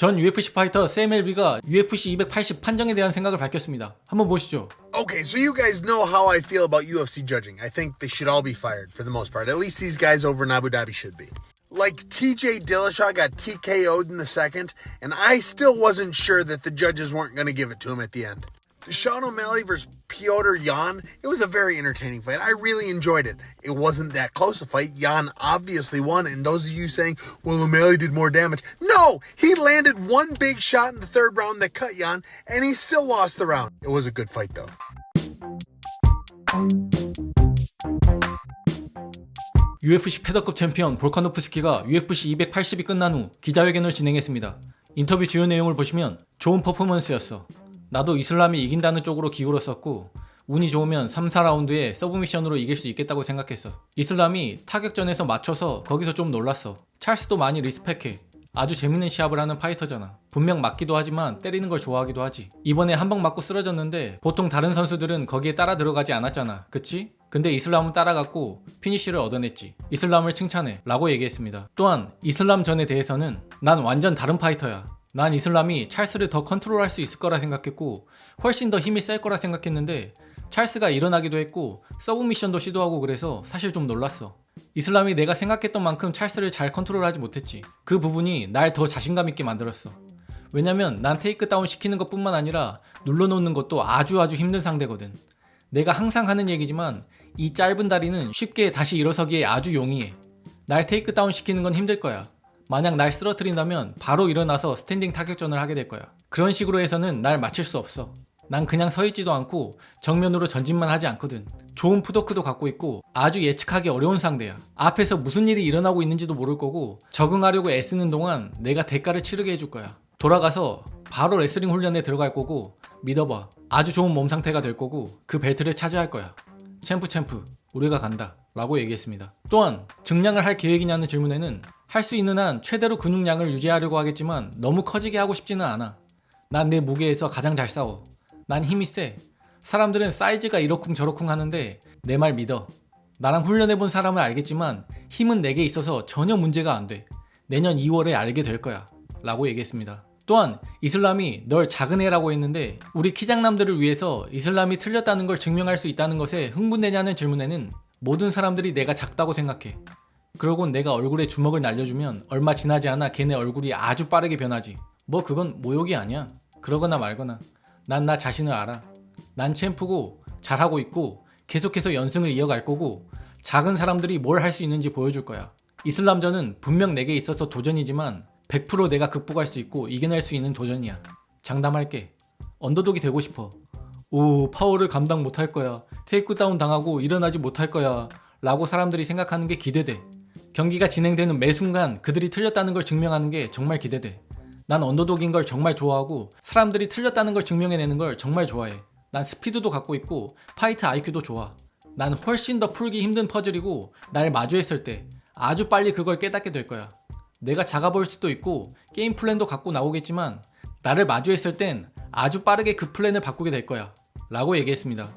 전 UFC 파이터 샘 엘비가 UFC 280 판정에 대한 생각을 밝혔습니다. 한번 보시죠. Okay, so you guys know how I feel about UFC judging. I think they should all be fired for the most part. At least these guys over in Abu Dhabi should be. Like TJ Dillashaw got TKO'd in the second, and I still wasn't sure that the judges weren't going to give it to him at the end. Sean O'Malley versus Piotr Jan, it was a very entertaining fight. I really enjoyed it. It wasn't that close a fight. Jan obviously won, and those of you saying, well, O'Malley did more damage. No! He landed one big shot in the third round that cut Jan, and he still lost the round. It was a good fight, though. UFC 패더급 챔피언 볼카노프스키가 UFC 280이 끝난 후 기자회견을 진행했습니다. 인터뷰 주요 내용을 보시면 좋은 퍼포먼스였어. 나도 이슬람이 이긴다는 쪽으로 기울었었고 운이 좋으면 3, 4라운드에 서브미션으로 이길 수 있겠다고 생각했어. 이슬람이 타격전에서 맞춰서 거기서 좀 놀랐어. 찰스도 많이 리스펙해. 아주 재밌는 시합을 하는 파이터잖아. 분명 맞기도 하지만 때리는 걸 좋아하기도 하지. 이번에 한 방 맞고 쓰러졌는데 보통 다른 선수들은 거기에 따라 들어가지 않았잖아. 그치? 근데 이슬람은 따라갔고 피니쉬를 얻어냈지. 이슬람을 칭찬해. 라고 얘기했습니다. 또한 이슬람 전에 대해서는 난 완전 다른 파이터야. 난 이슬람이 찰스를 더 컨트롤할 수 있을 거라 생각했고 훨씬 더 힘이 셀 거라 생각했는데 찰스가 일어나기도 했고 서브미션도 시도하고 그래서 사실 좀 놀랐어. 이슬람이 내가 생각했던 만큼 찰스를 잘 컨트롤하지 못했지. 그 부분이 날 더 자신감 있게 만들었어. 왜냐면 난 테이크 다운 시키는 것 뿐만 아니라 눌러놓는 것도 아주 아주 힘든 상대거든. 내가 항상 하는 얘기지만 이 짧은 다리는 쉽게 다시 일어서기에 아주 용이해. 날 테이크 다운 시키는 건 힘들 거야. 만약 날 쓰러뜨린다면 바로 일어나서 스탠딩 타격전을 하게 될 거야. 그런 식으로 해서는 날 맞힐 수 없어. 난 그냥 서 있지도 않고 정면으로 전진만 하지 않거든. 좋은 푸더크도 갖고 있고 아주 예측하기 어려운 상대야. 앞에서 무슨 일이 일어나고 있는지도 모를 거고 적응하려고 애쓰는 동안 내가 대가를 치르게 해줄 거야. 돌아가서 바로 레슬링 훈련에 들어갈 거고 믿어봐. 아주 좋은 몸 상태가 될 거고 그 벨트를 차지할 거야. 챔프 챔프 우리가 간다 라고 얘기했습니다. 또한 증량을 할 계획이냐는 질문에는 할 수 있는 한 최대로 근육량을 유지하려고 하겠지만 너무 커지게 하고 싶지는 않아. 난 내 무게에서 가장 잘 싸워. 난 힘이 세. 사람들은 사이즈가 이러쿵 저러쿵 하는데 내 말 믿어. 나랑 훈련해본 사람은 알겠지만 힘은 내게 있어서 전혀 문제가 안 돼. 내년 2월에 알게 될 거야. 라고 얘기했습니다. 또한 이슬람이 널 작은 애라고 했는데 우리 키장남들을 위해서 이슬람이 틀렸다는 걸 증명할 수 있다는 것에 흥분되냐는 질문에는 모든 사람들이 내가 작다고 생각해. 그러곤 내가 얼굴에 주먹을 날려주면 얼마 지나지 않아 걔네 얼굴이 아주 빠르게 변하지. 뭐 그건 모욕이 아니야. 그러거나 말거나. 난 나 자신을 알아. 난 챔프고 잘하고 있고 계속해서 연승을 이어갈 거고 작은 사람들이 뭘 할 수 있는지 보여줄 거야. 이슬람전은 분명 내게 있어서 도전이지만 100% 내가 극복할 수 있고 이겨낼 수 있는 도전이야. 장담할게. 언더독이 되고 싶어. 오, 파워를 감당 못할 거야. 테이크다운 당하고 일어나지 못할 거야. 라고 사람들이 생각하는 게 기대돼. 경기가 진행되는 매 순간 그들이 틀렸다는 걸 증명하는 게 정말 기대돼. 난 언더독인 걸 정말 좋아하고 사람들이 틀렸다는 걸 증명해내는 걸 정말 좋아해. 난 스피드도 갖고 있고 파이트 IQ도 좋아. 난 훨씬 더 풀기 힘든 퍼즐이고 날 마주했을 때 아주 빨리 그걸 깨닫게 될 거야. 내가 작아 보일 수도 있고 게임 플랜도 갖고 나오겠지만 나를 마주했을 땐 아주 빠르게 그 플랜을 바꾸게 될 거야 라고 얘기했습니다.